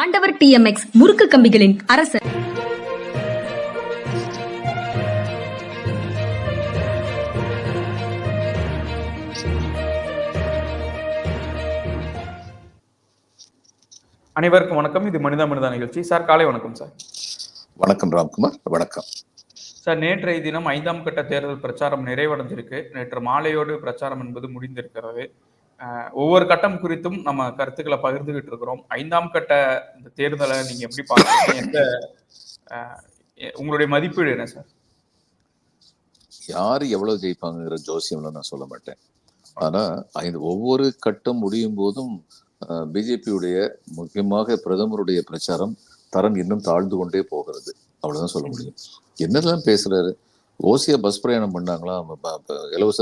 ஆண்டவர் டிஎம்எக்ஸ் முறுக்கு கம்பிகளின் அரசர். அனைவருக்கும் வணக்கம். இது மனிதா மனிதா நிகழ்ச்சி. சார் காலை வணக்கம் சார். வணக்கம் ராம்குமார். வணக்கம். சார் நேற்றைய தினம் ஐந்தாம் கட்ட தேர்தல் பிரச்சாரம் நிறைவடைஞ்சிருக்கு. நேற்று மாலையோடு பிரச்சாரம் என்பது முடிந்திருக்கிறது. ஒவ்வொரு கட்டம் குறித்தும் நம்ம கருத்துக்களை பகிர்ந்துகிட்டு இருக்கிறோம். ஐந்தாம் கட்ட இந்த தேர்தலை நீங்க எப்படி பார்க்கறீங்க? எந்த உங்களுடைய மதிப்பீடு என்ன சார்? யார் எவ்வளவு ஜெயிப்பாங்கிற ஜோசியம்லாம் நான் சொல்ல மாட்டேன். ஆனா ஐந்து ஒவ்வொரு கட்டம் முடியும் போதும் பிஜேபியுடைய முக்கியமாக பிரதமருடைய பிரச்சாரம் தரம் இன்னும் தாழ்ந்து கொண்டே போகிறது. அவ்வளவுதான் சொல்ல முடியும். என்னதான் பேசுறாரு? ஓசியா பஸ் பிரயாணம் பண்ணாங்களா? இலவச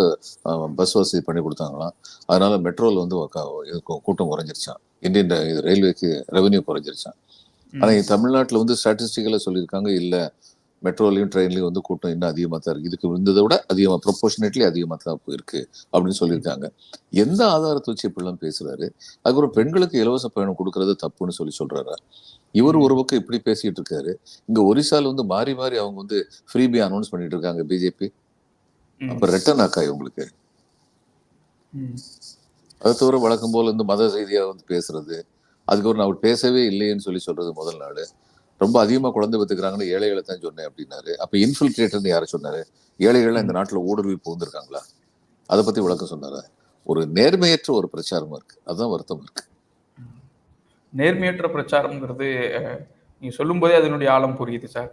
பஸ் வசதி பண்ணி கொடுத்தாங்களாம் அதனால மெட்ரோல வந்து கூட்டம் குறைஞ்சிருச்சான் இந்தியன் இது ரயில்வேக்கு ரெவென்யூ குறைஞ்சிருச்சான் ஆனா இங்க தமிழ்நாட்டுல வந்து ஸ்டாட்டிஸ்டிக்கலா சொல்லியிருக்காங்க இல்ல. மெட்ரோலையும் ட்ரெயின்லையும் வந்து கூட்டம் இன்னும் அதிகமா தான் இருக்கு. இதுக்கு இருந்ததை விட அதிகமா ப்ரொபோர்ஷனேட்லி அதிகமா தான் போயிருக்கு அப்படின்னு சொல்லியிருக்காங்க. எந்த ஆதாரத்தை வச்சு இப்படிலாம் பேசுறாரு? அதுக்கப்புறம் பெண்களுக்கு இலவச பயணம் கொடுக்கறது தப்புன்னு சொல்லி சொல்றாரு? இவர் ஒரு பக்கம் இப்படி பேசிட்டு இருக்காரு. இங்க ஒரிசால வந்து மாறி மாறி அவங்க வந்து ஃப்ரீபி அனௌன்ஸ் பண்ணிட்டு இருக்காங்க பிஜேபி. அப்ப ரிட்டர்ன் ஆக்கா இவங்களுக்கு ம். அதை தவிர வழக்கம் போல இந்த மத செய்தியா வந்து பேசுறது. அதுக்கப்புறம் அவர் பேசவே இல்லையேன்னு சொல்லி சொல்றது முதல் நாள். ரொம்ப அதிகமாக குழந்தை பெற்றுக்கிறாங்கன்னு ஏழைகளை தான் சொன்னேன் அப்படின்னாரு. அப்போ இன்ஃபில்ட்ரேட்டர்னு யாரை சொன்னாரு? ஏழைகள்லாம் இந்த நாட்டில் ஊடுருவி புகுந்திருக்காங்களா? அதை பற்றி விளக்கம் சொன்னார்? ஒரு நேர்மையற்ற ஒரு பிரச்சாரமாக இருக்கு. அதுதான் வருத்தம் இருக்கு. நேர்மையற்ற பிரச்சாரம்ங்கிறது நீ சொல்லும்போதே அதனுடைய ஆழம் புரியுது சார்.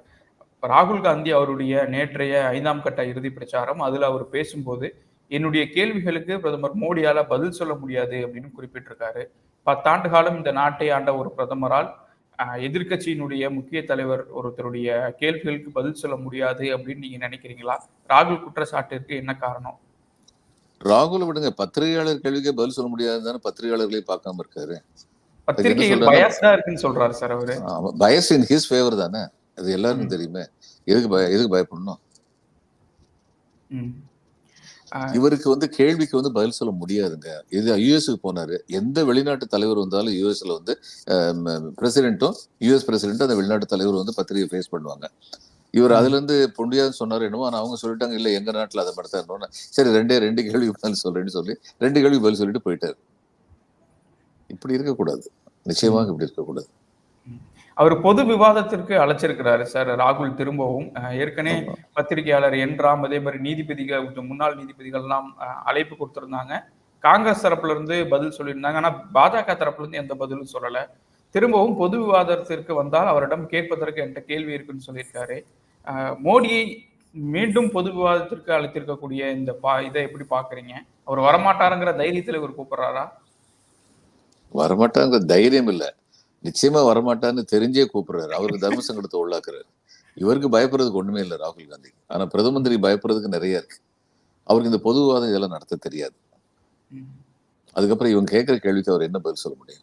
ராகுல் காந்தி அவருடைய நேற்றைய ஐந்தாம் கட்ட இறுதி பிரச்சாரம் அதில் அவர் பேசும்போது என்னுடைய கேள்விகளுக்கு பிரதமர் மோடியால் பதில் சொல்ல முடியாது அப்படின்னு குறிப்பிட்டிருக்காரு. பத்தாண்டு காலம் இந்த நாட்டை ஆண்ட ஒரு பிரதமரால் அஹ், எதிர்க்கட்சியினுடைய முக்கிய தலைவர் ஒருத்தருடைய கேள்விகளுக்கு பதில் சொல்ல முடியாது அப்படின்னு நீங்க நினைக்கிறீங்களா? ராகுல் குற்றச்சாட்டிற்கு என்ன காரணம்? ராகுல விடுங்க. பத்திரிகையாளர் கேள்விக்கே பதில் சொல்ல முடியாதுன்னு பத்திரிகையாளர்களே பார்க்காம இருக்காரு. பத்திரிகைகள்? பயஸ்டா இருக்குன்னு சொல்றாரு சார் அவரு. பயஸ் இன் ஹிஸ் ஃபேவர் தானே. அது எல்லாருக்கும். தெரியுமே. எதுக்கு எதுக்கு பயப்படணும். இவருக்கு வந்து கேள்விக்கு வந்து பதில் சொல்ல முடியாதுங்க. இது யுஎஸ்க்கு போனாரு. எந்த வெளிநாட்டு தலைவர் வந்தாலும் யுஎஸ்ல வந்து பிரசிடென்ட்டும் யுஎஸ் பிரசிடென்ட்டும் அந்த வெளிநாட்டு தலைவர் வந்து பத்திரிகை ஃபேஸ் பண்ணுவாங்க. இவர். அதுல இருந்து பொண்டியான்னு சொன்னாரு என்னமோ ஆனா அவங்க சொல்லிட்டாங்க இல்ல எங்க நாட்டுல அதை தான் சரி ரெண்டே ரெண்டு கேள்வி பதில் சொல்றேன்னு சொல்லி ரெண்டு கேள்வி பதில் சொல்லிட்டு போயிட்டாரு. இப்படி இருக்கக்கூடாது. நிச்சயமாக இப்படி இருக்கக்கூடாது. அவர் பொது விவாதத்திற்கு அழைச்சிருக்கிறாரு சார். ராகுல் திரும்பவும் ஏற்கனவே. பத்திரிகையாளர் என் ராம் அதே மாதிரி நீதிபதிகள் முன்னாள் நீதிபதிகள்லாம் அழைப்பு கொடுத்திருந்தாங்க. காங்கிரஸ் தரப்புல இருந்து பதில் சொல்லியிருந்தாங்க. ஆனா பாஜக தரப்புல இருந்து எந்த பதிலும் சொல்லல. திரும்பவும் பொது விவாதத்திற்கு வந்தால் அவரிடம் கேட்பதற்கு என்கிட்ட கேள்வி இருக்குன்னு சொல்லியிருக்காரு. மோடியை மீண்டும் பொது விவாதத்திற்கு அழைத்திருக்கக்கூடிய இந்த பா இதை எப்படி பாக்குறீங்க அவர் வரமாட்டாருங்கிற தைரியத்துல இவர் கூப்பிடுறாரா? வரமாட்டாங்கிற தைரியம் இல்ல. நிச்சயமா வரமாட்டான்னு தெரிஞ்சே கூப்பிடுறாரு. அவருக்கு தர்ம சங்கடத்தை உள்ளாக்குறாரு. இவருக்கு பயப்படுறதுக்கு ஒண்ணுமே இல்லை ராகுல் காந்தி. ஆனா பிரதம மந்திரி பயப்படுறதுக்கு நிறைய இருக்கு. அவருக்கு இந்த பொதுவாதம் இதெல்லாம் நடத்த தெரியாது. அதுக்கப்புறம் இவங்க கேட்கிற கேள்விக்கு அவர் என்ன பதில் சொல்ல முடியும்?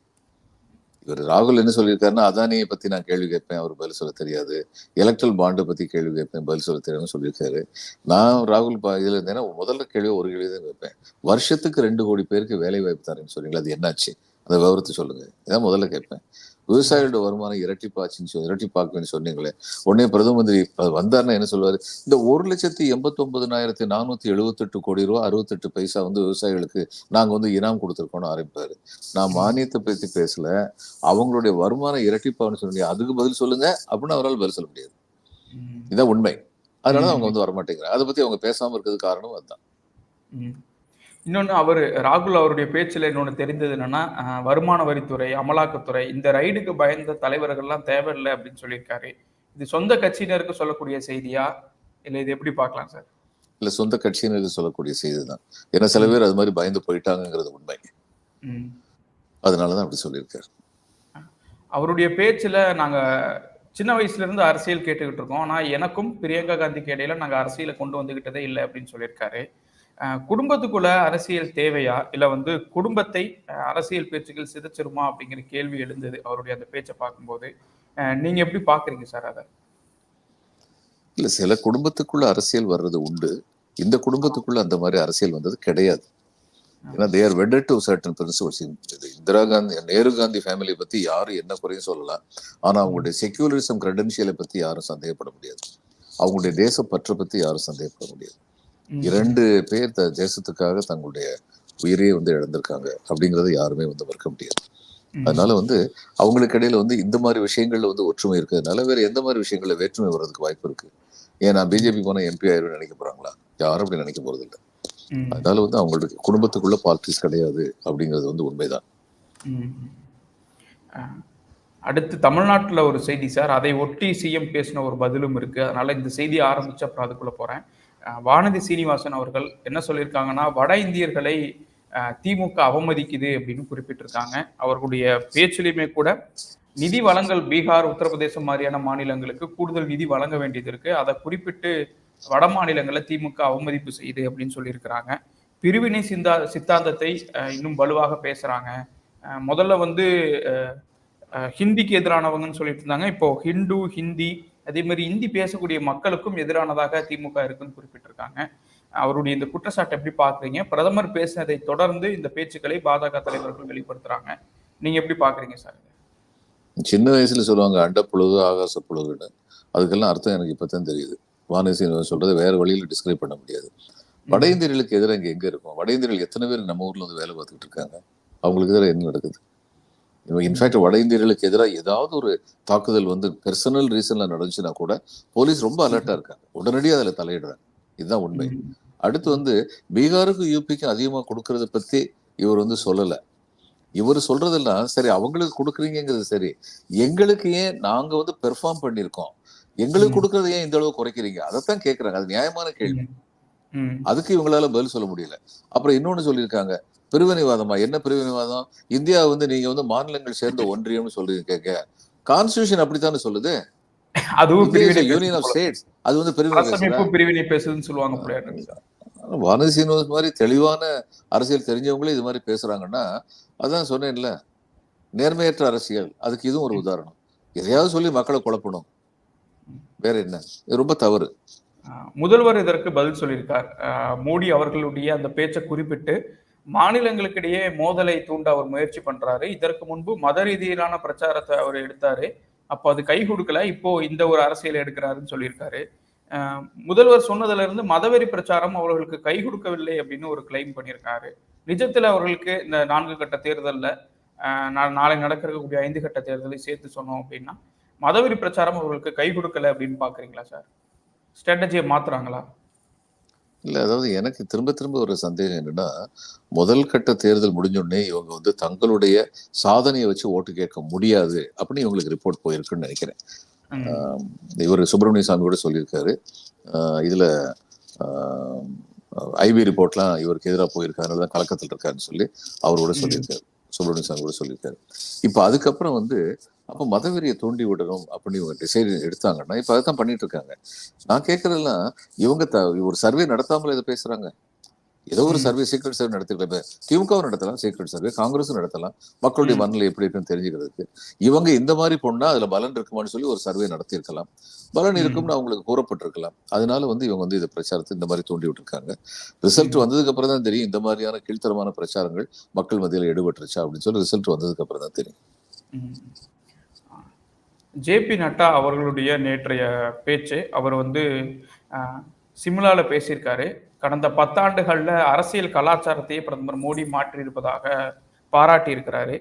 இவர் ராகுல் என்ன சொல்லியிருக்காருன்னா அதானியை பத்தி நான் கேள்வி கேட்பேன் அவர் பதில் சொல்ல தெரியாது. எலக்ட்ரல் பாண்டை பத்தி கேள்வி கேட்பேன் பதில் சொல்ல தெரியாதுன்னு சொல்லியிருக்காரு. நான் ராகுல் பா- இதுல இருந்தேன்னா முதல்ல கேள்வி ஒரு கேள்வி தான் கேட்பேன். வருஷத்துக்கு ரெண்டு கோடி பேருக்கு வேலை வாய்ப்பு தரேன்னு சொன்னீங்களா அது என்னாச்சு? அந்த விவரத்தை சொல்லுங்க. இதான் முதல்ல கேட்பேன். விவசாயிகளோட வருமானம் இரட்டிப்பாச்சுன்னு சொல்லி இரட்டிப்பாக்குன்னு சொன்னீங்களே. உடனே பிரதம மந்திரி அது வந்தாருன்னா என்ன சொல்லுவாரு இந்த ஒரு லட்சத்தி எண்பத்தி ஒன்பதுனாயிரத்தி நானூத்தி எழுபத்தெட்டு கோடி ரூபா அறுபத்தெட்டு பைசா வந்து விவசாயிகளுக்கு நாங்க வந்து இனாம் கொடுத்துருக்கோம்னு ஆரம்பிப்பாரு. நான் மானியத்தை பத்தி பேசல. அவங்களுடைய வருமானம் இரட்டிப்பான்னு சொன்னீங்க. அதுக்கு பதில் சொல்லுங்க. அப்படின்னு அவரால் பதில் சொல்ல முடியாது. இதான் உண்மை. அதனால. அவங்க வந்து வரமாட்டேங்கிறாங்க. அதை பத்தி அவங்க பேசாம இருக்கிறது காரணம் அதுதான். ம். இன்னொன்னு அவர் ராகுல் அவருடைய பேச்சுல இன்னொன்னு தெரிந்தது என்னன்னா வருமான வரித்துறை அமலாக்கத்துறை இந்த ரைடுக்கு பயந்த தலைவர்கள்லாம் தேவையில்லை அப்படின்னு சொல்லியிருக்காரு. இது சொந்த கட்சியினருக்கு சொல்லக்கூடிய செய்தியா? இல்ல இது எப்படி பார்க்கலாம் சார்? இல்ல சொந்த கட்சியினருக்கு சொல்லக்கூடிய செய்தி தான். ஏன்னா சில பேர் அது மாதிரி பயந்து போயிட்டாங்கங்கிறது உண்மை. ம். அதனாலதான் அப்படி சொல்லியிருக்காரு. அவருடைய பேச்சுல நாங்க சின்ன வயசுல இருந்து அரசியல் கேட்டுக்கிட்டு இருக்கோம். ஆனா எனக்கும் பிரியங்கா காந்திக்கு இடையில நாங்க அரசியலை கொண்டு வந்துகிட்டதே இல்லை அப்படின்னு சொல்லியிருக்காரு. குடும்பத்துக்குள்ள அரசியல் தேவையா? இல்ல வந்து குடும்பத்தை அரசியல் பேச்சுகள் சிதைச்சிருமா? அப்படிங்கிற கேள்வி எழுந்தது அவருடைய அந்த பேச்சை பார்க்கும்போது. நீங்க எப்படி பாக்குறீங்க சார் அதை? இல்ல சில குடும்பத்துக்குள்ள அரசியல் வர்றது உண்டு. இந்த குடும்பத்துக்குள்ள அந்த மாதிரி அரசியல் வந்தது கிடையாது. ஏன்னா they're wedded to certain principles Indira Gandhi Nehru Gandhi family பத்தி யாரும் என்ன குறையும் சொல்லலாம் ஆனா அவங்களுடைய செக்யூலரிசம் கிரெடென்ஷியலை பத்தி யாரும் சந்தேகப்பட முடியாது. அவங்களுடைய தேசப்பற்றை பத்தி யாரும் சந்தேகப்பட முடியாது. இரண்டு பேர் த தேசத்துக்காக தங்களுடைய உயிரையே வந்து இழந்திருக்காங்க அப்படிங்கறத யாருமே வந்து மறுக்க முடியாது. அதனால வந்து அவங்களுக்கு இடையில வந்து இந்த மாதிரி விஷயங்கள்ல வந்து ஒற்றுமை இருக்கிறதுனால வேற எந்த மாதிரி விஷயங்கள்ல வேற்றுமை வர்றதுக்கு வாய்ப்பு இருக்கு? ஏன் நான் பிஜேபி போனா எம்பி ஆயிரும் நினைக்க போறாங்களா? யாரும் அப்படி நினைக்க போறது இல்லை. அதனால வந்து அவங்களுக்கு குடும்பத்துக்குள்ள பாலிட்டிக்ஸ் கிடையாது அப்படிங்கிறது வந்து உண்மைதான். அடுத்து தமிழ்நாட்டுல ஒரு செய்தி சார். அதை ஒட்டி சிஎம் பேசின ஒரு பதிலும் இருக்கு. அதனால இந்த செய்தியை ஆரம்பிச்சு அப்புறம் அதுக்குள்ள போறேன். வானதி சீனிவாசன் அவர்கள் என்ன சொல்லியிருக்காங்கன்னா வட இந்தியர்களை திமுக அவமதிக்குது அப்படின்னு குறிப்பிட்டிருக்காங்க. அவர்களுடைய பேச்சிலுமே கூட நிதி வழங்கல் பீகார் உத்தரப்பிரதேசம் மாதிரியான மாநிலங்களுக்கு கூடுதல் நிதி வழங்க வேண்டியது இருக்கு. அதை குறிப்பிட்டு வட மாநிலங்களை திமுக அவமதிப்பு செய்யுது அப்படின்னு சொல்லியிருக்கிறாங்க. பிரிவினை சிந்தா சித்தாந்தத்தை இன்னும் வலுவாக பேசுறாங்க. முதல்ல வந்து ஹிந்திக்கு எதிரானவங்கன்னு சொல்லிட்டு இருந்தாங்க. இப்போ ஹிந்து ஹிந்தி அதே மாதிரி ஹிந்தி பேசக்கூடிய மக்களுக்கும் எதிரானதாக திமுக இருக்குன்னு குறிப்பிட்டிருக்காங்க. அவருடைய இந்த குற்றச்சாட்டை எப்படி பாக்குறீங்க பிரதமர் பேசினதை தொடர்ந்து இந்த பேச்சுக்களை பாஜக தலைவர்கள் வெளிப்படுத்துறாங்க. நீங்க எப்படி பாக்குறீங்க சார்? சின்ன வயசுல சொல்லுவாங்க அண்டப்புழுகு ஆகாச புழுகுன்னு. அதுக்கெல்லாம் அர்த்தம் எனக்கு இப்பதான் தெரியுது. வானதி சொல்றதை வேற வழியில டிஸ்கிரைப் பண்ண முடியாது. வட இந்தியர்களுக்கு எதிராக இங்க எங்க இருக்கும்? வட இந்தியர்கள் எத்தனை பேர் நம்ம ஊர்ல வந்து வேலை பார்த்துக்கிட்டு இருக்காங்க? அவங்களுக்கு எதிராக என்ன நடக்குது? இன்ஃபேக்ட் வட இந்தியர்களுக்கு எதிராக ஏதாவது ஒரு தாக்குதல் வந்து பெர்சனல் ரீசன்ல நடந்துச்சுன்னா கூட போலீஸ் ரொம்ப அலர்ட்டா இருக்காங்க. உடனடியாக அதுல தலையிடுறாங்க. இதுதான் உண்மை. அடுத்து வந்து பீகாருக்கும் யூபிக்கும் அதிகமா கொடுக்கறத பத்தி இவர் வந்து சொல்லல. இவர் சொல்றதெல்லாம் சரி அவங்களுக்கு கொடுக்குறீங்கிறது சரி. எங்களுக்கு ஏன் நாங்க வந்து பெர்ஃபார்ம் பண்ணியிருக்கோம்? எங்களுக்கு. கொடுக்கறத ஏன் இந்த அளவு குறைக்கிறீங்க? அதைத்தான் கேக்குறாங்க. அது நியாயமான கேள்வி. அதுக்கு இவங்களால பதில் சொல்ல முடியல. அப்புறம் இன்னொன்னு சொல்லியிருக்காங்க. பிரிவினைவாதமா? என்ன பிரிவினைவாதம்? இந்தியா வந்து நீங்க வந்து மாநிலங்கள் சேர்ந்த ஒன்றியம்னு சொல்றீங்க கேட்க கான்ஸ்டியூஷன் அப்படித்தானே சொல்லுது? அதுவும் யூனியன் ஆஃப். ஸ்டேட்ஸ் அது வந்து பிரிவினை பேசுதுன்னு சொல்லுவாங்க. வானதி சீனிவாஸ் மாதிரி தெளிவான அரசியல் தெரிஞ்சவங்களே இது மாதிரி பேசுறாங்கன்னா அதான் சொன்னேன்ல நேர்மையற்ற அரசியல். அதுக்கு இதுவும் ஒரு உதாரணம். எதையாவது சொல்லி மக்களை குழப்பணும். வேற என்ன? இது ரொம்ப தவறு. முதல்வர் இதற்கு பதில் சொல்லியிருக்கார். மோடி அவர்களுடைய அந்த பேச்சை குறிப்பிட்டு மாநிலங்களுக்கிடையே மோதலை தூண்ட அவர் முயற்சி பண்றாரு. இதற்கு முன்பு மத ரீதியிலான பிரச்சாரத்தை அவர் எடுத்தாரு. அப்போ அது கை கொடுக்கல. இப்போ இந்த ஒரு அரசியல் எடுக்கிறாருன்னு சொல்லியிருக்காரு. முதல்வர் சொன்னதுல இருந்து மதவெறி பிரச்சாரம் அவர்களுக்கு கை கொடுக்கவில்லை அப்படின்னு ஒரு கிளைம் பண்ணியிருக்காரு. நிஜத்துல அவர்களுக்கு இந்த நான்கு கட்ட தேர்தலில் நா- நாளை நடக்கக்கூடிய ஐந்து கட்ட தேர்தலை சேர்த்து சொன்னோம் அப்படின்னா மதவெறி பிரச்சாரம் அவர்களுக்கு கை கொடுக்கல அப்படின்னு பாக்குறீங்களா சார்? ஸ்ட்ராட்டஜியை மாத்துறாங்களா? இல்ல அதாவது எனக்கு திரும்ப திரும்ப ஒரு சந்தேகம் என்னன்னா முதல் கட்ட தேர்தல் முடிஞ்ச உடனே இவங்க வந்து தங்களுடைய சாதனையை வச்சு ஓட்டு கேட்க முடியாது அப்படின்னு இவங்களுக்கு ரிப்போர்ட் போயிருக்குன்னு நினைக்கிறேன். இவர் சுப்பிரமணிய சாமி கூட சொல்லியிருக்காரு. ஆஹ் இதுல ஐபி ரிப்போர்ட்லாம் இவருக்கு எதிராக போயிருக்கு அதனால தான் கலக்கத்தில் இருக்காருன்னு சொல்லி அவர் கூட ம். சொல்லியிருக்காரு. சுப்பிரமணிய சாமி கூட சொல்லியிருக்காரு. இப்போ அதுக்கப்புறம் வந்து அப்போ மதவெறியை தூண்டி விடணும் அப்படின்னு இவங்க டிசைட் எடுத்தாங்கன்னா இப்போ அதை தான் பண்ணிட்டு இருக்காங்க. நான் கேட்கறதெல்லாம் இவங்க த ஒரு சர்வே நடத்தாமல இதை பேசுறாங்க. ஏதோ ஒரு. சர்வே சீக்ரெட் சர்வே நடத்திக்கலாம் திமுகவும் நடத்தலாம் சீக்ரெட் சர்வே காங்கிரஸும் நடத்தலாம். மக்களுடைய. மனநிலை எப்படி இருக்குன்னு தெரிஞ்சுக்கிறதுக்கு. இவங்க இந்த மாதிரி பொண்ணா அதுல பலன் இருக்குமான்னு சொல்லி ஒரு சர்வே நடத்தியிருக்கலாம். பலன். இருக்கும்னு அவங்களுக்கு கூறப்பட்டிருக்கலாம். அதனால வந்து இவங்க வந்து இந்த பிரச்சாரத்தை இந்த மாதிரி தூண்டி விட்டுருக்காங்க. ரிசல்ட். வந்ததுக்கு அப்புறம் தான் தெரியும் இந்த மாதிரியான கீழ்த்தரமான பிரச்சாரங்கள் மக்கள் மத்தியில் எடுபட்டுருச்சா அப்படின்னு சொல்லி ரிசல்ட் வந்ததுக்கு அப்புறம் தான் தெரியும். ஜேபி நட்டா அவர்களுடைய நேற்றைய பேச்சு அவர் வந்து சிம்லால பேசியிருக்காரு. கடந்த பத்தாண்டுகளில் அரசியல் கலாச்சாரத்தையே பிரதமர் மோடி மாற்றியிருப்பதாக பாராட்டியிருக்கிறாரு.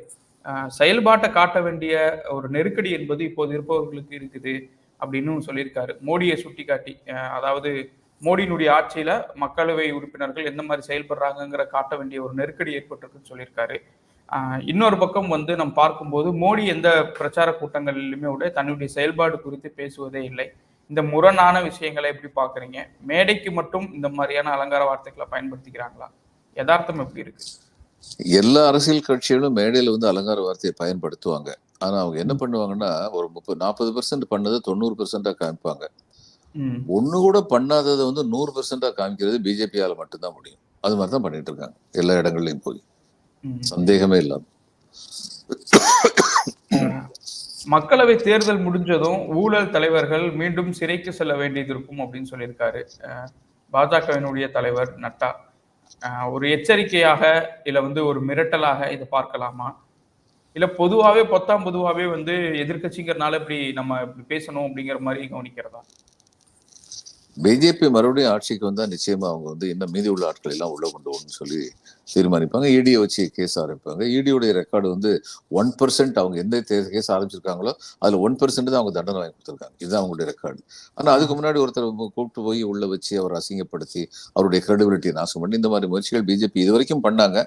செயல்பாட்டை காட்ட வேண்டிய ஒரு நெருக்கடி என்பது இப்போது இருப்பவர்களுக்கு இருக்குது அப்படின்னு சொல்லியிருக்காரு. மோடியை சுட்டிக்காட்டி காட்டி அதாவது மோடியினுடைய ஆட்சியில மக்களவை உறுப்பினர்கள் எந்த மாதிரி செயல்படுறாங்கிற காட்ட வேண்டிய ஒரு நெருக்கடி ஏற்பட்டிருக்குன்னு சொல்லியிருக்காரு. இன்னொரு பக்கம் வந்து நம்ம பார்க்கும்போது மோடி எந்த பிரச்சார கூட்டங்களிலுமே விட தன்னுடைய செயல்பாடு குறித்து பேசுவதே இல்லை. இந்த முரணான விஷயங்களை எப்படி பாக்குறீங்க மேடைக்கு மட்டும் இந்த மாதிரியான அலங்கார வார்த்தைகளை பயன்படுத்திக்கிறாங்களா? யதார்த்தம் எப்படி இருக்கு? எல்லா அரசியல் கட்சிகளும் மேடையில வந்து அலங்கார வார்த்தையை பயன்படுத்துவாங்க. ஆனா அவங்க என்ன பண்ணுவாங்கன்னா ஒரு முப்பது நாற்பது பெர்சென்ட் பண்ணதை தொண்ணூறு பெர்சென்டா காமிப்பாங்க. ஒண்ணு கூட பண்ணாததை வந்து நூறு பெர்சென்டா காமிக்கிறது பிஜேபியால மட்டும்தான் முடியும். அது மாதிரி தான் பண்ணிட்டு இருக்காங்க. எல்லா இடங்கள்லயும் போய். சந்தேகமே இல்லாம. மக்களவை தேர்தல் முடிஞ்சதும் ஊழல் தலைவர்கள் மீண்டும் சிறைக்கு செல்ல வேண்டியது இருக்கும் அப்படின்னு சொல்லியிருக்காரு. பாஜகவினுடைய தலைவர் நட்டா. ஒரு எச்சரிக்கையாக இல்ல வந்து ஒரு மிரட்டலாக இதை பார்க்கலாமா? இல்ல பொதுவாவே பொத்தாம் பொதுவாவே வந்து எதிர்க்கட்சிங்கிறனால இப்படி நம்ம இப்படி பேசணும் அப்படிங்கிற மாதிரி கவனிக்கிறதா? பிஜேபி மறுபடியும் ஆட்சிக்கு வந்தால் நிச்சயமாக அவங்க வந்து இன்னும் மீதி உள்ள ஆட்கள் எல்லாம் உள்ள கொண்டு வரணும்னு சொல்லி தீர்மானிப்பாங்க. இடியை வச்சு கேஸ் ஆரம்பிப்பாங்க. இடியோடைய ரெக்கார்டு வந்து ஒன் பர்சன்ட் அவங்க எந்த கேஸ் ஆரம்பிச்சிருக்காங்களோ அதுல ஒன் பர்சன்ட் தான் அவங்க தண்டனை வாங்கி கொடுத்துருக்காங்க. இதுதான் அவங்களுடைய ரெக்கார்டு ஆனா அதுக்கு முன்னாடி ஒருத்தர் கூப்பிட்டு போய் உள்ள வச்சு அவர் அசிங்கப்படுத்தி அவருடைய கிரெடிபிலிட்டியை நாசம் பண்ணி இந்த மாதிரி முயற்சிகள் பிஜேபி இது வரைக்கும் பண்ணாங்க.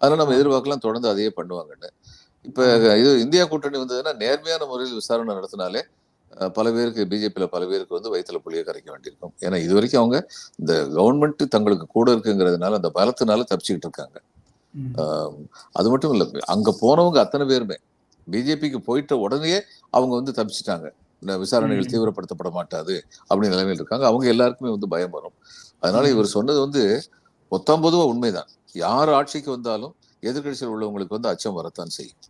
அதனால நம்ம எதிர்பார்க்கலாம் தொடர்ந்து அதையே பண்ணுவாங்கன்னு. இப்ப இது இந்தியா கூட்டணி வந்ததுன்னா நேர்மையான முறையில் விசாரணை நடத்தினாலே பல பேருக்கு பிஜேபியில பல பேருக்கு வந்து வயிற்றுல புளிய கரைக்க வேண்டியிருக்கும். ஏன்னா இது வரைக்கும் அவங்க இந்த கவர்மெண்ட் தங்களுக்கு கூட இருக்குங்கிறதுனால அந்த பலத்தினால தப்பிச்சுக்கிட்டு இருக்காங்க. அது மட்டும் இல்ல அங்க போனவங்க அத்தனை பேருமே பிஜேபிக்கு போயிட்ட உடனே அவங்க வந்து தப்பிச்சிட்டாங்க. இந்த விசாரணைகள். தீவிரப்படுத்தப்பட மாட்டாது அப்படின்னு நிலைமையில் இருக்காங்க. அவங்க எல்லாருக்குமே வந்து பயம் வரும். அதனால இவர் சொன்னது வந்து மொத்தம் பொதுவா உண்மைதான். யார் ஆட்சிக்கு வந்தாலும் எதிர்க்கட்சியில் உள்ளவங்களுக்கு வந்து அச்சம் வரத்தான் செய்யும்.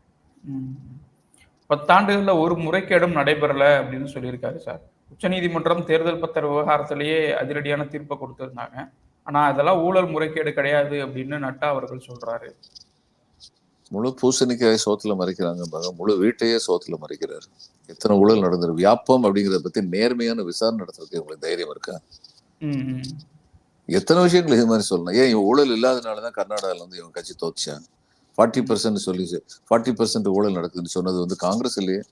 பத்தாண்டுகள்ல ஒரு முறைகேடும் நடைபெறல அப்படின்னு சொல்லியிருக்காரு சார். உச்சநீதிமன்றம் தேர்தல் பத்திர விவகாரத்திலேயே அதிரடியான தீர்ப்பை கொடுத்திருந்தாங்க. ஆனா அதெல்லாம் ஊழல் முறைகேடு கிடையாது அப்படின்னு நட்டா அவர்கள் சொல்றாரு. முழு பூசணிக்காய் சோத்துல மறைக்கிறாங்க முழு வீட்டையே சோத்துல மறைக்கிறாரு. எத்தனை ஊழல் நடந்திருக்கு? வியாபம் அப்படிங்கிறத பத்தி நேர்மையான விசாரணை நடத்துறதுக்கு உங்களுக்கு தைரியம் இருக்கா. எத்தனை விஷயங்கள் இது மாதிரி சொல்லலாம் ஏன் இவன் ஊழல் இல்லாதனால தான் கர்நாடகாவில் வந்து இவன் கட்சி தோச்சான் ஃபார்ட்டி பர்சன்ட் சொல்லி ஃபார்ட்டி பர்சன்ட் ஊழல் நடக்குதுன்னு சொன்னது வந்து காங்கிரஸ் இல்லையே.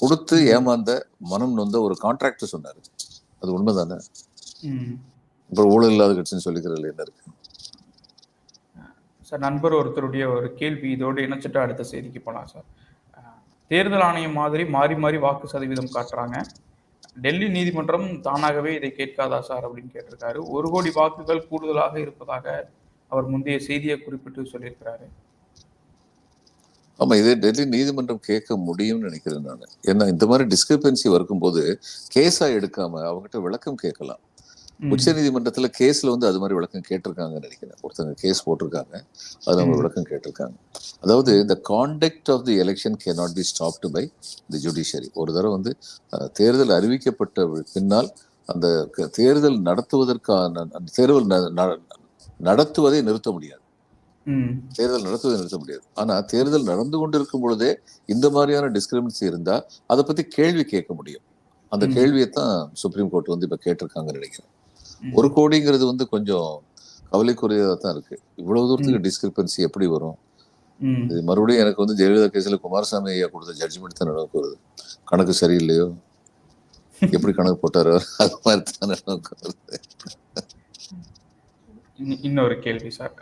கொடுத்து ஏமாந்த மனம் நொந்த ஒரு கான்ட்ராக்ட் சொன்னாரு. அது உண்மைதானே. அப்புறம் ஊழல் இல்லாத கட்சின்னு சொல்லிக்கிறதுல என்ன இருக்கு? சார் நண்பர் ஒருத்தருடைய ஒரு கேள்வி இதோடு இணைச்சிட்டு அடுத்த செய்திக்கு போகலாம் சார். தேர்தல் ஆணையம் மாதிரி மாறி மாறி வாக்கு சதவீதம் காட்டுறாங்க. டெல்லி நீதிமன்றம் தானாகவே இதை கேட்காதா சார் அப்படின்னு கேட்டிருக்காரு. ஒரு கோடி வாக்குகள் கூடுதலாக இருப்பதாக அவர் முந்தைய செய்தியை குறிப்பிட்டு சொல்லியிருக்கிறாரு. ஆமா இதே டெல்லி நீதிமன்றம் கேட்க முடியும்னு நினைக்கிறேன் நான் ஏன்னா இந்த மாதிரி டிஸ்கிரிபன்சி வரும்போது கேஸா எடுக்காம அவங்ககிட்ட விளக்கம் கேட்கலாம். உச்ச நீதிமன்றத்துல கேஸ்ல வந்து அது மாதிரி விளக்கம் கேட்டிருக்காங்கன்னு நினைக்கிறேன் ஒருத்தங்க கேஸ் போட்டிருக்காங்க அதுல அவங்க. விளக்கம் கேட்டிருக்காங்க அதாவது the conduct of the election cannot be stopped by the judiciary ஒரு தடவை வந்து தேர்தல் அறிவிக்கப்பட்ட பின்னால் அந்த தேர்தல் நடத்துவதற்கான தேர்தல் நடத்துவதை நிறுத்த முடியாது. தேர்தல் நடத்துவதை நிறுத்த முடியாது. ஆனா தேர்தல் நடந்து கொண்டிருக்கும் பொழுதே இந்த மாதிரியான டிஸ்கிரிமினன்சி இருந்தா அதை பத்தி கேள்வி கேட்க முடியும். அந்த. கேள்வியை தான் சுப்ரீம் கோர்ட் வந்து இப்ப கேட்டிருக்காங்கன்னு நினைக்கிறேன். ஒரு கோடிங்கிறது வந்து கொஞ்சம் கவலைக்குரியதா தான் இருக்கு. இவ்வளவு தூரத்துக்கு டிஸ்கிரிபன்சி எப்படி வரும். இது மறுபடியும் எனக்கு வந்து ஜெயலலிதா கேஸ்ல குமாரசாமி ஐயா கொடுத்த ஜட்ஜ்மெண்ட் தான் நினைவுக்கு வருது கணக்கு சரியில்லையோ? எப்படி கணக்கு போட்டாரோ? அது மாதிரி தான் நினைவுக்கு வருது இன்னொரு கேள்வி sir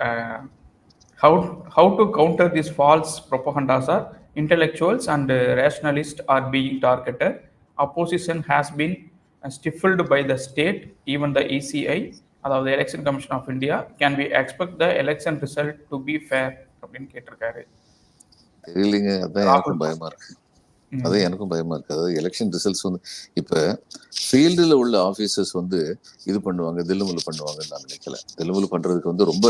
how how to counter this false propaganda sir intellectuals and rationalist are being targeted opposition has been stifled by the state even the ECI அதாவது election commission of India can we expect the election result to be fair அப்படின்னு கேட்டிருக்காரு. தெரியலைங்க. அதான் எனக்கும் பயமா இருக்கு. ம். அதான் எனக்கும் பயமா இருக்கு. அதாவது எலெக்ஷன் ரிசல்ட்ஸ் வந்து இப்ப ஃபீல்டுல உள்ள ஆபீசர்ஸ் வந்து இது பண்ணுவாங்க தில்லுமுல்லு பண்ணுவாங்கன்னு நான் நினைக்கல. தில்லுமுல்லு பண்றதுக்கு வந்து ரொம்ப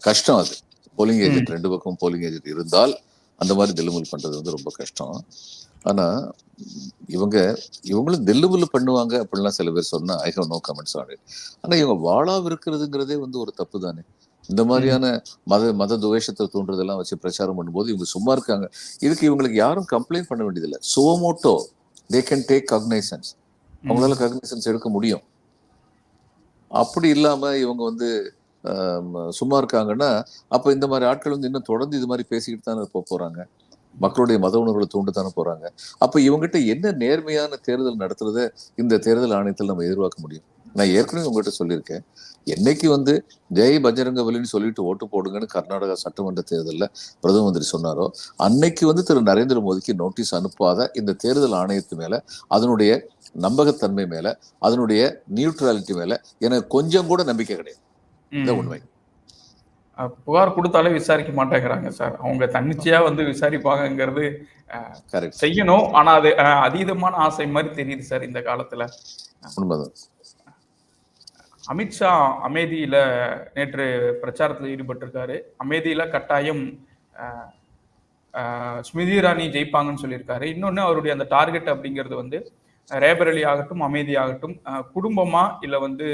கஷ்டம் அது. போலிங் ஏஜென்ட் ரெண்டு பக்கம் போலிங் ஏஜென்ட் இருந்தால் அந்த மாதிரி தில்லுமுல்லு பண்றது வந்து ரொம்ப கஷ்டம். ஆனா இவங்க இவங்களும் தில்லுமுல்லு பண்ணுவாங்க அப்படின்லாம் சில பேர் சொன்னா I have no comments on it ஆனா இவங்க வாழாம இருக்கிறதுங்கிறதே வந்து ஒரு தப்பு தானே. இந்த மாதிரியான மத மத துவேஷத்தை தூண்டுறதெல்லாம் வச்சு பிரச்சாரம் பண்ணும்போது இவங்க சும்மா இருக்காங்க. இதுக்கு இவங்களுக்கு யாரும் கம்ப்ளைண்ட் பண்ண வேண்டியதில்லை. சுவமோட்டோ தே கேன் டேக் கக்னைசன்ஸ் அவங்களால கக்னைசன்ஸ் எடுக்க முடியும். அப்படி இல்லாம இவங்க வந்து சும்மா இருக்காங்கன்னா அப்போ இந்த மாதிரி ஆட்கள் வந்து இன்னும் தொடர்ந்து இது மாதிரி பேசிக்கிட்டு தானே போக போகிறாங்க மக்களுடைய மத உணர்வுகளை தூண்டு தானே போகிறாங்க அப்போ இவங்ககிட்ட என்ன நேர்மையான தேர்தல் நடத்துறத இந்த தேர்தல் ஆணையத்தில் நம்ம எதிர்பார்க்க முடியும்? நான் ஏற்கனவே உங்ககிட்ட சொல்லியிருக்கேன். என்னைக்கு வந்து ஜெய் பஜரங்க வலின்னு சொல்லிட்டு ஓட்டு போடுங்கன்னு கர்நாடகா சட்டமன்ற தேர்தலில் பிரதம மந்திரி சொன்னாரோ அன்னைக்கு வந்து திரு நரேந்திர மோடிக்கு நோட்டீஸ் அனுப்பாத இந்த தேர்தல் ஆணையத்து மேலே அதனுடைய நம்பகத்தன்மை மேலே அதனுடைய நியூட்ரலிட்டி மேலே எனக்கு கொஞ்சம் கூட நம்பிக்கை கிடையாது. உண்மை. புகார் கொடுத்தாலே விசாரிக்க மாட்டேங்கிறாங்க சார். அவங்க தன்னிச்சையா வந்து விசாரிப்பாங்கங்கிறது செய்யணும். ஆனா அது அதீதமான ஆசை மாதிரி தெரியுது சார் இந்த காலத்துல. உண்மைதான். அமித்ஷா அமேதியில நேற்று பிரச்சாரத்தில் ஈடுபட்டிருக்காரு. அமேதியில கட்டாயம் ஸ்மிருதி இரானி ஜெயிப்பாங்கன்னு சொல்லியிருக்காரு. இன்னொன்னு அவருடைய அந்த டார்கெட் அப்படிங்கிறது வந்து ரேபரலி ஆகட்டும் அமேதி ஆகட்டும் குடும்பமா இல்ல வந்து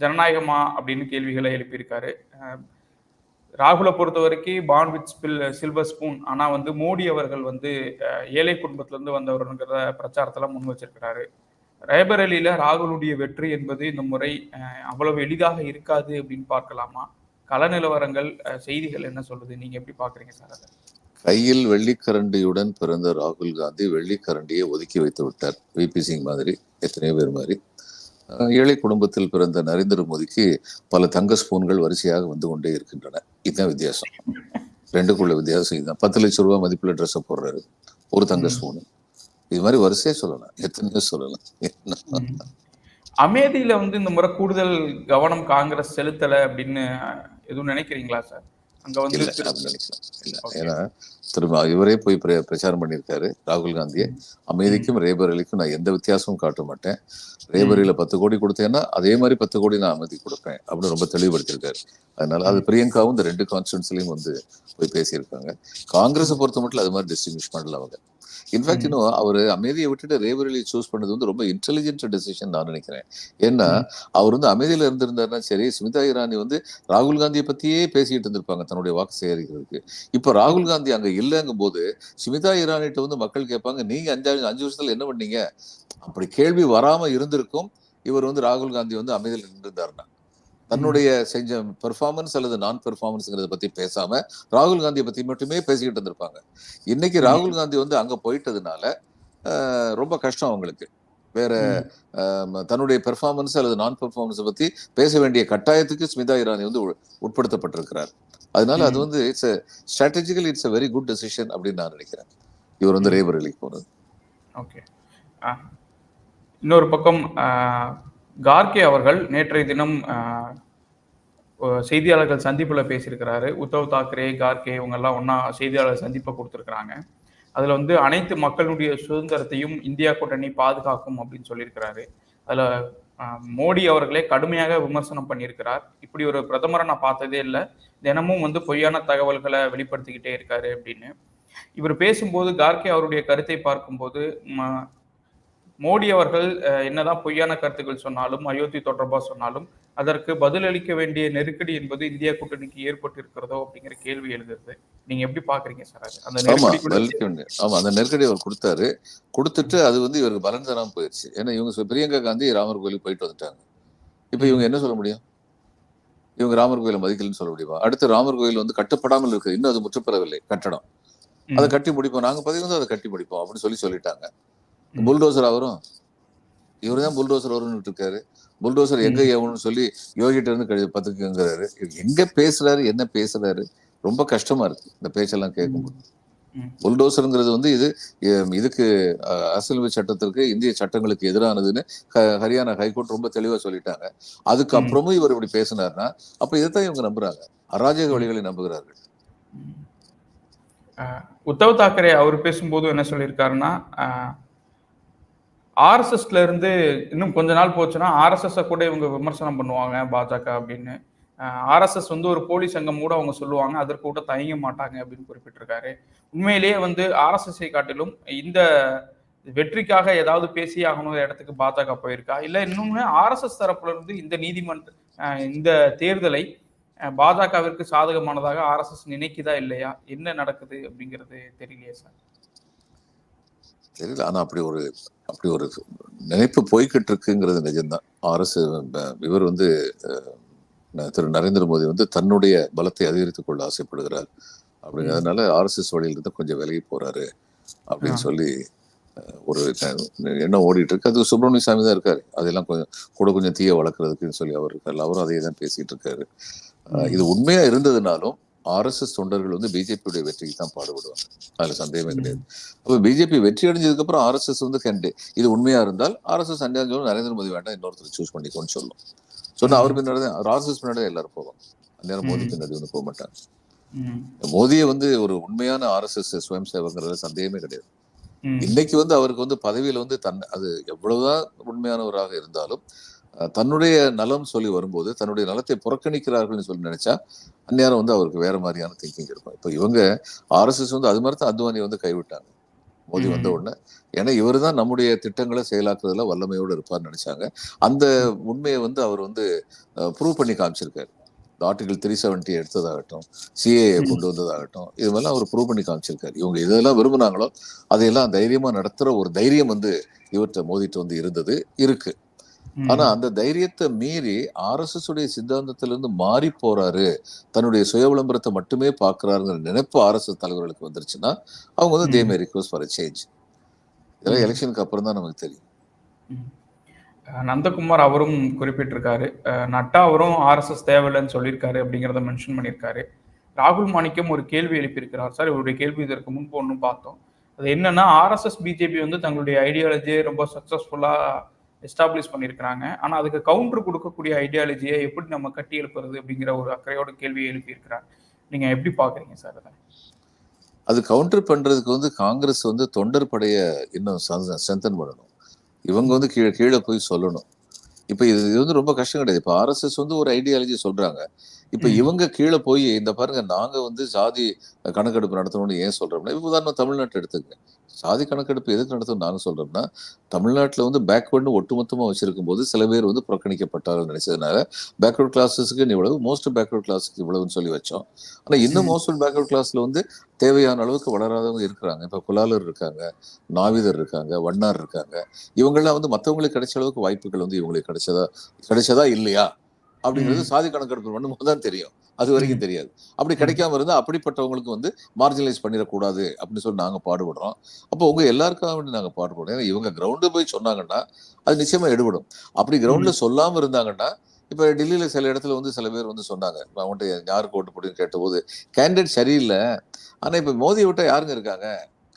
ஜனநாயகமா அப்படின்னு கேள்விகளை எழுப்பியிருக்காரு. ராகுலை பொறுத்த வரைக்கும் born with spill silver spoon. ஆனால் வந்து மோடி அவர்கள் வந்து ஏழை குடும்பத்திலேருந்து வந்தவருங்கிற பிரச்சாரத்தெல்லாம் முன் வச்சிருக்கிறாரு. ரேபரேலியில ராகுலுடைய வெற்றி என்பது இந்த முறை அவ்வளவு எளிதாக இருக்காது அப்படின்னு பார்க்கலாமா? கள நிலவரங்கள் செய்திகள் என்ன சொல்லுது? நீங்கள் எப்படி பார்க்குறீங்க சார் அதை? கையில் வெள்ளிக்கரண்டியுடன் பிறந்த ராகுல் காந்தி வெள்ளிக்கரண்டியை ஒதுக்கி வைத்து விட்டார். விபி சிங் மாதிரி எத்தனையோ பேர் மாதிரி. ஏழை குடும்பத்தில் பிறந்த நரேந்திர மோடிக்கு பல தங்க ஸ்பூன்கள் வரிசையாக வந்து கொண்டே இருக்கின்றன. இதுதான் வித்தியாசம். ரெண்டுக்குள்ள வித்தியாசம் இதுதான். பத்து லட்சம் ரூபாய் மதிப்புள்ள ட்ரெஸ்ஸை போடுறாரு. ஒரு தங்க ஸ்பூனு இது மாதிரி வரிசையே சொல்லலாம். எத்தனையோ சொல்லலாம்? அமேதியில வந்து இந்த முறை கூடுதல் கவனம் காங்கிரஸ் செலுத்தல அப்படின்னு எதுவும் நினைக்கிறீங்களா சார்? ஏன்னா திரும்ப இவரே போய் பிர- பிரச்சாரம் பண்ணியிருக்காரு ராகுல் காந்தியை. அமேதிக்கும் ரேபரேலிக்கும் நான் எந்த வித்தியாசமும் காட்ட மாட்டேன். ரேபரேலியில பத்து கோடி கொடுத்தேன்னா அதே மாதிரி பத்து கோடி நான் அமைதி கொடுப்பேன் அப்படின்னு ரொம்ப தெளிவுபடுத்தியிருக்காரு. அதனால அது பிரியங்காவும் இந்த ரெண்டு கான்ஸ்டன்ஸ்லயும் வந்து போய் பேசியிருக்காங்க. காங்கிரஸை பொறுத்த மட்டும் அது மாதிரி டிஸ்டிங்விஷ் பண்ணல அவங்க. இன்ஃபேக்ட் இன்னும் அவர் அமைதியை விட்டுட்டு ரேபரேலி சூஸ் பண்ணது வந்து ரொம்ப இன்டெலிஜென்ட் டெசிஷன் நான் நினைக்கிறேன். ஏன்னா அவர் வந்து அமைதியில இருந்திருந்தாருன்னா சரி ஸ்மிதா இரானி வந்து ராகுல் காந்தியை பத்தியே பேசிட்டு இருந்திருப்பாங்க தன்னுடைய வாக்கு சேகரிக்கிறதுக்கு. இப்ப ராகுல் காந்தி அங்க இல்லைங்கும் போது ஸ்மிதா இரானிட்ட வந்து மக்கள் கேட்பாங்க நீங்க அஞ்சாறு அஞ்சு வருஷத்துல என்ன பண்ணீங்க? அப்படி கேள்வி வராம இருந்திருக்கும் இவர் வந்து ராகுல் காந்தி வந்து அமைதியில் நின்றிருந்தாருன்னா. தன்னுடைய செஞ்ச பெர்ஃபார்மன்ஸ் அல்லது நான் பெர்ஃபார்மன்ஸ்ங்கிறத பத்தி பேசாம ராகுல் காந்தியை பத்தி மட்டுமே பேசிக்கிட்டு இருந்திருப்பாங்க. இன்னைக்கு ராகுல் காந்தி வந்து அங்க போயிட்டதுனால ரொம்ப கஷ்டம் அவங்களுக்கு. வேற தன்னுடைய பெர்ஃபார்மன்ஸ் அல்லது நான் பெர்ஃபார்மன்ஸ் பத்தி பேச வேண்டிய கட்டாயத்துக்கு ஸ்மிதா இரானி வந்து உட்படுத்தப்பட்டிருக்கிறார். அதனால அது. வந்து it's strategical it's a very good decision அப்படின்னு நான் நினைக்கிறேன். இவர் வந்து. ரேபரேலிக்கு போனது. ஓகே. இன்னொரு பக்கம் கார்கே அவர்கள் நேற்றைய தினம் செய்தியாளர்கள் சந்திப்பில் பேசியிருக்கிறாரு. உத்தவ் தாக்கரே கார்கே இவங்கெல்லாம் ஒன்றா செய்தியாளர் சந்திப்பை கொடுத்துருக்குறாங்க. அதில் வந்து அனைத்து மக்களுடைய சுதந்திரத்தையும் இந்தியா கூட்டணி பாதுகாக்கும் அப்படின்னு சொல்லியிருக்கிறாரு. அதில் மோடி அவர்களே கடுமையாக விமர்சனம் பண்ணியிருக்கிறார். இப்படி ஒரு பிரதமரை நான் பார்த்ததே இல்லை. தினமும் வந்து பொய்யான தகவல்களை வெளிப்படுத்திக்கிட்டே இருக்காரு அப்படின்னு. இவர் பேசும்போது கார்கே அவருடைய கருத்தை பார்க்கும்போது ம, மோடி அவர்கள் என்னதான் பொய்யான கருத்துக்கள் சொன்னாலும் அயோத்தி தொடர்பா சொன்னாலும் அதற்கு பதிலளிக்க வேண்டிய நெருக்கடி என்பது இந்தியா கூட்டணிக்கு ஏற்பட்டு இருக்கிறதோ அப்படிங்கிற கேள்வி எழுதுறது நீங்க எப்படி பாக்குறீங்க சார் அந்த ஆமா நெருக்கடி ஆமா அந்த நெருக்கடி அவர் கொடுத்தாரு. கொடுத்துட்டு அது வந்து இவருக்கு பலன் தராம போயிடுச்சு ஏன்னா இவங்க பிரியங்கா காந்தி ராமர் கோயிலுக்கு போயிட்டு வந்துட்டாங்க. இப்ப இவங்க என்ன சொல்ல முடியும்? இவங்க ராமர் கோயிலை மதிக்கலன்னு சொல்ல முடியுமா? அடுத்து ராமர் கோயில் வந்து கட்டப்படாமல் இருக்கு இன்னும் அது முற்றுப்பெறவில்லை கட்டடம். அதை கட்டி முடிப்போம். நாங்க பதிவு அதை கட்டி முடிப்போம் அப்படின்னு சொல்லி சொல்லிட்டாங்க. புல்டோசர் அவரும் இவர் தான் புல்டோசர் வரும்னு இருக்காரு புல்டோசர் எங்க ஏவணும்னு சொல்லி யோகிட்ட இருந்து கழி பத்துக்குங்கிறாரு. எங்க பேசுறாரு என்ன பேசுறாரு ரொம்ப கஷ்டமா இருக்கு இந்த பேச்செல்லாம் கேட்கும்போது. புல்டோசருங்கிறது வந்து இது இதுக்கு அரசியலமைப்பு சட்டத்திற்கு இந்திய சட்டங்களுக்கு எதிரானதுன்னு ஹரியானா ஹைகோர்ட் ரொம்ப தெளிவா சொல்லிட்டாங்க. அதுக்கு ம். அப்புறமும் இவர் இப்படி பேசினார்னா அப்ப இதைத்தான் இவங்க நம்புறாங்க. அராஜக வழிகளை நம்புகிறார்கள். உத்தவ் தாக்கரே அவர் பேசும்போது என்ன சொல்லியிருக்காருன்னா ஆர்எஸ்எஸ்ல இருந்து இன்னும் கொஞ்ச நாள் போச்சுன்னா ஆர்எஸ்எஸ் கூட இவங்க விமர்சனம் பண்ணுவாங்க பாஜக அப்படின்னு. ஆர்எஸ்எஸ் வந்து ஒரு போலி சங்கம் கூட அவங்க சொல்லுவாங்க அதற்கு கூட தயங்க மாட்டாங்க அப்படின்னு குறிப்பிட்டிருக்காரு. உண்மையிலேயே வந்து ஆர்எஸ்எஸ்ஐ காட்டிலும் இந்த வெற்றிக்காக ஏதாவது பேசி ஆகணும் இடத்துக்கு பாஜக போயிருக்கா? இல்லை இன்னொன்று ஆர்எஸ்எஸ் தரப்புல இருந்து இந்த நீதிமன்ற இந்த தேர்தலை பாஜகவிற்கு சாதகமானதாக ஆர்எஸ்எஸ் நினைக்குதா இல்லையா? என்ன நடக்குது அப்படிங்கிறது தெரியலையே சார். தெரியல. ஆனா அப்படி ஒரு அப்படி ஒரு நினைப்பு போய்கிட்டு இருக்குங்கிறது நிஜம்தான் அரசு இவர் வந்து திரு நரேந்திர மோடி வந்து தன்னுடைய பலத்தை அதிகரித்துக் கொள்ள ஆசைப்படுகிறார். அப்படிங்கிறதுனால ஆர்எஸ்எஸ் வழியிலிருந்து கொஞ்சம் விலகி போறாரு அப்படின்னு. சொல்லி ஒரு எண்ணம் ஓடிட்டு இருக்கு அது சுப்பிரமணிய சாமி தான் இருக்காரு. அதெல்லாம் கொஞ்சம் கூட கொஞ்சம் தீய வளர்க்கறதுக்குன்னு சொல்லி அவர் இருக்காரு. அவரும் அதே தான் பேசிட்டு இருக்காரு இது உண்மையா இருந்ததுனாலும் ஆர்எஸ்எஸ் தொண்டர்கள் வந்து பிஜேபியுடைய வெற்றிக்கு தான் பாடுபடுவாங்க. அதுல சந்தேகமே கிடையாது. அப்ப பிஜேபி வெற்றி அடைஞ்சதுக்கு அப்புறம் ஆர்எஸ்எஸ் வந்து கண்டு இது உண்மையா இருந்தால் ஆர்எஸ்எஸ் அஞ்சாஞ்சு நரேந்திர மோடி வேண்டாம் இன்னொருத்தர் சூஸ் பண்ணிக்கோன்னு சொல்லும். சொன்னா அவர் பின்னாடி தான் ஆர்எஸ்எஸ் பின்னாடி எல்லாரும் போவோம் அந்நேரம் மோடி. பின்னாடி வந்து போக மாட்டாங்க. ம். மோடியை வந்து ஒரு உண்மையான ஆர்எஸ்எஸ் சுயம் சேவங்கிறதுல சந்தேகமே கிடையாது. இன்னைக்கு வந்து அவருக்கு வந்து பதவியில வந்து தன் அது எவ்வளவுதான் உண்மையானவராக இருந்தாலும் தன்னுடைய நலம் சொல்லி வரும்போது தன்னுடைய நலத்தை புறக்கணிக்கிறார்கள்னு சொல்லி நினைச்சா அந்நேரம் வந்து அவருக்கு வேற மாதிரியான திங்கிங் இருக்கும் இப்போ இவங்க ஆர்எஸ்எஸ் வந்து அது மாதிரி தான் அத்வானி வந்து கைவிட்டாங்க மோடி வந்த. உடனே ஏன்னா இவர் தான் நம்முடைய திட்டங்களை செயலாக்குறதுல வல்லமையோடு இருப்பார்னு நினைச்சாங்க அந்த உண்மையை வந்து அவர் வந்து ப்ரூவ் பண்ணி காமிச்சிருக்காரு ஆர்டிகல் த்ரீ செவன்ட்டி எடுத்ததாகட்டும் சிஏ. கொண்டு வந்ததாகட்டும் இது மாதிரிலாம் அவர் ப்ரூவ் பண்ணி காமிச்சிருக்காரு இவங்க இதெல்லாம் விரும்புனாங்களோ அதையெல்லாம் தைரியமா நடத்துற ஒரு தைரியம் வந்து இவர்கிட்ட மோதிட்டு வந்து இருந்தது இருக்கு. ஆனா அந்த தைரியத்தை மீறி ஆர்எஸ்எஸ் உடைய சித்தாந்தத்துல இருந்து மாறி போறாரு தன்னுடைய சுய விளம்பரத்தை மட்டுமே பாக்குறாருங்கிற நினைப்பு ஆர்எஸ்எஸ் தலைவர்களுக்கு வந்துருச்சுன்னா அவங்க வந்து தே ம். ரிக்வஸ்ட் ஃபார் சேஞ்ச் இதெல்லாம். எலெக்ஷனுக்கு அப்புறம் தான் நமக்கு தெரியும். நந்தகுமார் அவரும் குறிப்பிட்டிருக்காரு. நட்டா அவரும் ஆர்எஸ்எஸ் தேவையில்லைன்னு சொல்லியிருக்காரு அப்படிங்கிறத மென்ஷன் பண்ணியிருக்காரு. ராகுல் மாணிக்கம் ஒரு கேள்வி எழுப்பியிருக்கிறார் சார். இவருடைய கேள்வி இதற்கு முன்பு ஒன்றும் பார்த்தோம். அது என்னன்னா ஆர்எஸ்எஸ் பிஜேபி வந்து தங்களுடைய ஐடியாலஜியை ரொம்ப சக்ஸஸ்ஃபுல்லா எஸ்டாப்ளிஷ் பண்ணியிருக்கிறாங்க. ஆனால் அதுக்கு கவுண்டர் கொடுக்கக்கூடிய ஐடியாலஜியை எப்படி நம்ம கட்டி எழுப்புறது அப்படிங்கிற ஒரு அக்கறையோட கேள்வியை எழுப்பியிருக்கிறார். நீங்கள் எப்படி பார்க்குறீங்க சார் அதை? அது கவுண்டர் பண்ணுறதுக்கு வந்து காங்கிரஸ் வந்து தொண்டர் படையை இன்னும் ஸ்ட்ரென்தன் பண்ணணும். இவங்க வந்து கீழே கீழே போய் சொல்லணும். இப்போ இது இது வந்து ரொம்ப கஷ்டம் கிடையாது. இப்போ ஆர்எஸ்எஸ் வந்து ஒரு ஐடியாலஜி சொல்கிறாங்க இப்ப. இவங்க கீழே போய் இந்த பாருங்க நாங்க வந்து சாதி கணக்கெடுப்பு நடத்தணும்னு ஏன் சொல்றோம்னா இப்ப உதாரணம் தமிழ்நாட்டை எடுத்துக்கங்க சாதி கணக்கெடுப்பு எதுக்கு நடத்தணும் நாங்க சொல்றோம்னா தமிழ்நாட்டுல வந்து பேக்வேர்டு ஒட்டுமொத்தமா வச்சிருக்கும் போது சில பேர் வந்து புறக்கணிக்கப்பட்டார்கள் நினைச்சதுனால பேக்வர்ட் கிளாஸஸ்க்கு இவ்வளவு மோஸ்ட் பேக்வர்ட் கிளாஸுக்கு இவ்வளவுன்னு சொல்லி வச்சோம். ஆனா இன்னும். மோஸ்ட் பேக்வர்ட் கிளாஸ்ல வந்து தேவையான அளவுக்கு வளராதவங்க இருக்கிறாங்க. இப்ப குலாலர் இருக்காங்க நாவிதர் இருக்காங்க வண்ணார் இருக்காங்க. இவங்கெல்லாம் வந்து மத்தவங்களுக்கு கிடைச்ச அளவுக்கு வாய்ப்புகள் வந்து இவங்களுக்கு கிடைச்சதா கிடைச்சதா இல்லையா? அப்படிங்கிறது. சாதி கணக்கெடுப்பு பண்ணும்போது தான் தெரியும். அது வரைக்கும். தெரியாது. அப்படி. கிடைக்காம இருந்தா அப்படிப்பட்டவங்களுக்கு வந்து மார்ஜினலைஸ் பண்ணிடக்கூடாது அப்படின்னு சொல்லி நாங்க பாடுபடுறோம். அப்போ உங்க எல்லாருக்காக வேண்டி நாங்க பாடுபடுறோம். ஏன்னா இவங்க கிரவுண்டு போய் சொன்னாங்கன்னா அது நிச்சயமா எடுபடும். அப்படி கிரவுண்ட்ல சொல்லாம இருந்தாங்கன்னா இப்ப டெல்லியில சில இடத்துல வந்து சில பேர் வந்து சொன்னாங்க. இப்ப அவன்கிட்ட யாருக்கு ஓட்டு போடுன்னு கேட்டபோது கேண்டிடேட் சரியில்லை. ஆனா இப்ப மோதியை விட்டா யாருங்க இருக்காங்க?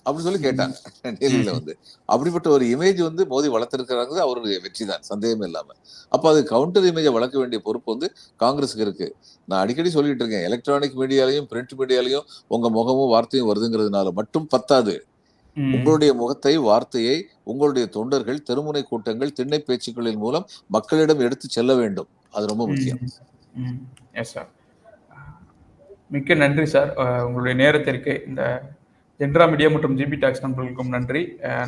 அப்படின்னு சொல்லி கேட்டாங்க. டெல்லியில வந்து. அப்படிப்பட்ட ஒரு இமேஜ் வந்து மோதி வளர்த்திருக்கிறாங்க அவருடைய வெற்றி தான். சந்தேகமே இல்லாம. அப்ப அது கவுண்டர் இமேஜை வளர்க்க வேண்டிய பொறுப்பு வந்து காங்கிரஸுக்கு இருக்கு. நான் அடிக்கடி சொல்லிட்டு இருக்கேன். எலக்ட்ரானிக் மீடியாலையும் பிரிண்ட் மீடியாலையும் உங்க முகமும் வார்த்தையும் வருதுங்கிறதுனால மட்டும் பத்தாது. உங்களுடைய முகத்தை வார்த்தையை உங்களுடைய தொண்டர்கள் தெருமுனை கூட்டங்கள் திண்ணை பேச்சுக்களின் மூலம் மக்களிடம் எடுத்து செல்ல வேண்டும். அது ரொம்ப முக்கியம். மிக்க நன்றி சார் உங்களுடைய நேரத்திற்கு இந்த ஜென்ரா மீடியா மற்றும் ஜிபி டாக்ஸ் நண்பர்களுக்கும் நன்றி.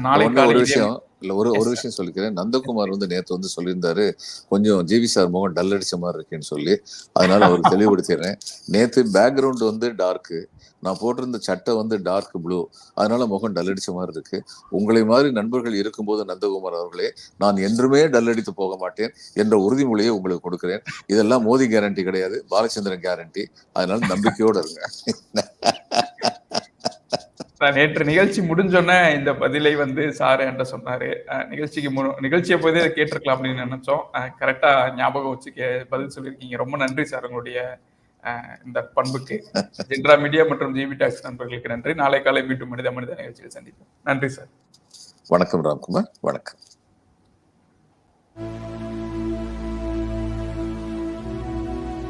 நாளை ஒரு விஷயம். இல்ல ஒரு ஒரு. விஷயம் சொல்லிக்கிறேன். நந்தகுமார் வந்து நேத்து வந்து சொல்லியிருந்தாரு கொஞ்சம் ஜிவி சார் முகம் டல் அடிச்ச மாதிரி இருக்குன்னு சொல்லி. அதனால அவருக்கு தெளிவுபடுத்திடுறேன். நேத்து பேக்ரவுண்ட் வந்து டார்க்கு நான் போட்டிருந்த சட்டை வந்து டார்க் ப்ளூ அதனால முகம் டல் அடிச்ச மாதிரி இருக்கு. உங்களை மாதிரி நண்பர்கள் இருக்கும்போது நந்தகுமார் அவர்களே நான் என்றுமே டல் அடித்து போக மாட்டேன் என்ற உறுதிமொழியை உங்களுக்கு கொடுக்கிறேன். இதெல்லாம் மோதி கேரண்டி கிடையாது. பாலச்சந்திரன் கேரண்டி அதனால நம்பிக்கையோட இருங்க. நேற்று நிகழ்ச்சி முடிஞ்சோடனே இந்த பதிலை வந்து சார் என்கிட்ட சொன்னாரு. நிகழ்ச்சிக்கு மு- நிகழ்ச்சியை போதே கேட்டிருக்கலாம் அப்படின்னு நினைச்சோம். கரெக்டா ஞாபகம் வச்சு கே- பதில் சொல்லியிருக்கீங்க. ரொம்ப நன்றி சார் உங்களுடைய இந்த பண்புக்கு. ஜென்ரா மீடியா மற்றும் ஜிபி டாக்ஸ் நண்பர்களுக்கு நன்றி. நாளை காலை மீண்டும் மனித மனித நிகழ்ச்சியில் சந்திப்போம். நன்றி சார் வணக்கம் ராம்குமார். வணக்கம்.